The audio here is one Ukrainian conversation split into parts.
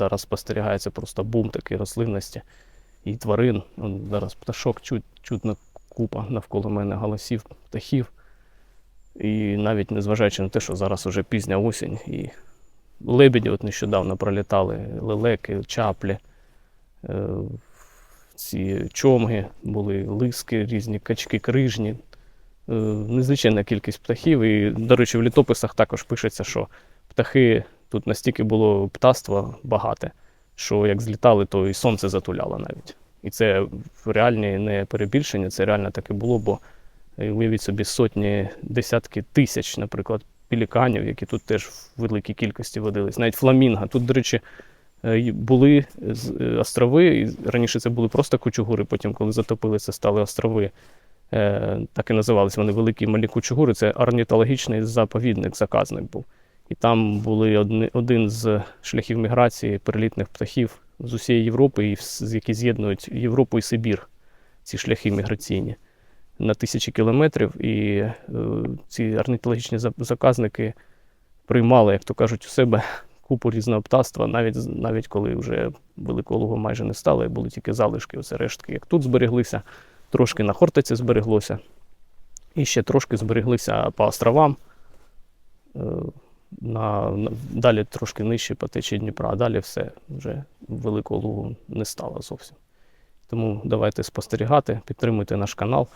Зараз спостерігається просто бум такий рослинності і тварин. Он зараз пташок чуть, чутно купа навколо мене голосів птахів. І навіть незважаючи на те, що зараз уже пізня осінь, і лебеді от нещодавно пролітали, лелеки, чаплі, е, ці чомги, були лиски, різні качки, крижні. Е, Незвичайна кількість птахів. І, до речі, в літописах також пишеться, що птахи тут настільки було птаства багате, що як злітали, то і сонце затуляло навіть. І це реальні не перебільшення, це реально таке було, бо е, уявіть собі сотні, десятки тисяч, наприклад, пеліканів, які тут теж в великій кількості водились. Навіть фламінго. Тут, до речі, е, були е, острови, і раніше це були просто кучугури, потім, коли затопили, це стали острови. Так і називалися вони великі малі кучугури. Це орнітологічний заповідник, заказник був. І там були одни, один з шляхів міграції перелітних птахів з усієї Європи, і які з'єднують Європу і Сибір, ці шляхи міграційні на тисячі кілометрів. І е, ці орнітологічні заказники приймали, як то кажуть, у себе купу різного птаства, навіть, навіть коли вже великого лугу майже не стало, і були тільки залишки, оце рештки, як тут збереглися, трошки на Хортиці збереглося, і ще трошки збереглися по островам. На, на, далі трошки нижче по течії Дніпра, а далі все вже великого лугу не стало зовсім. Тому давайте спостерігати, підтримуйте наш канал,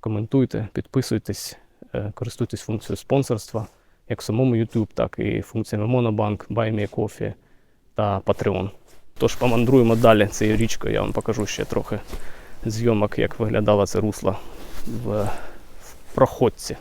коментуйте, підписуйтесь, е, користуйтесь функцією спонсорства, як в самому YouTube, так і функціями Monobank, BuyMeCoffee та Patreon. Тож помандруємо далі цією річкою, я вам покажу ще трохи зйомок, як виглядало це русло в, в проходці.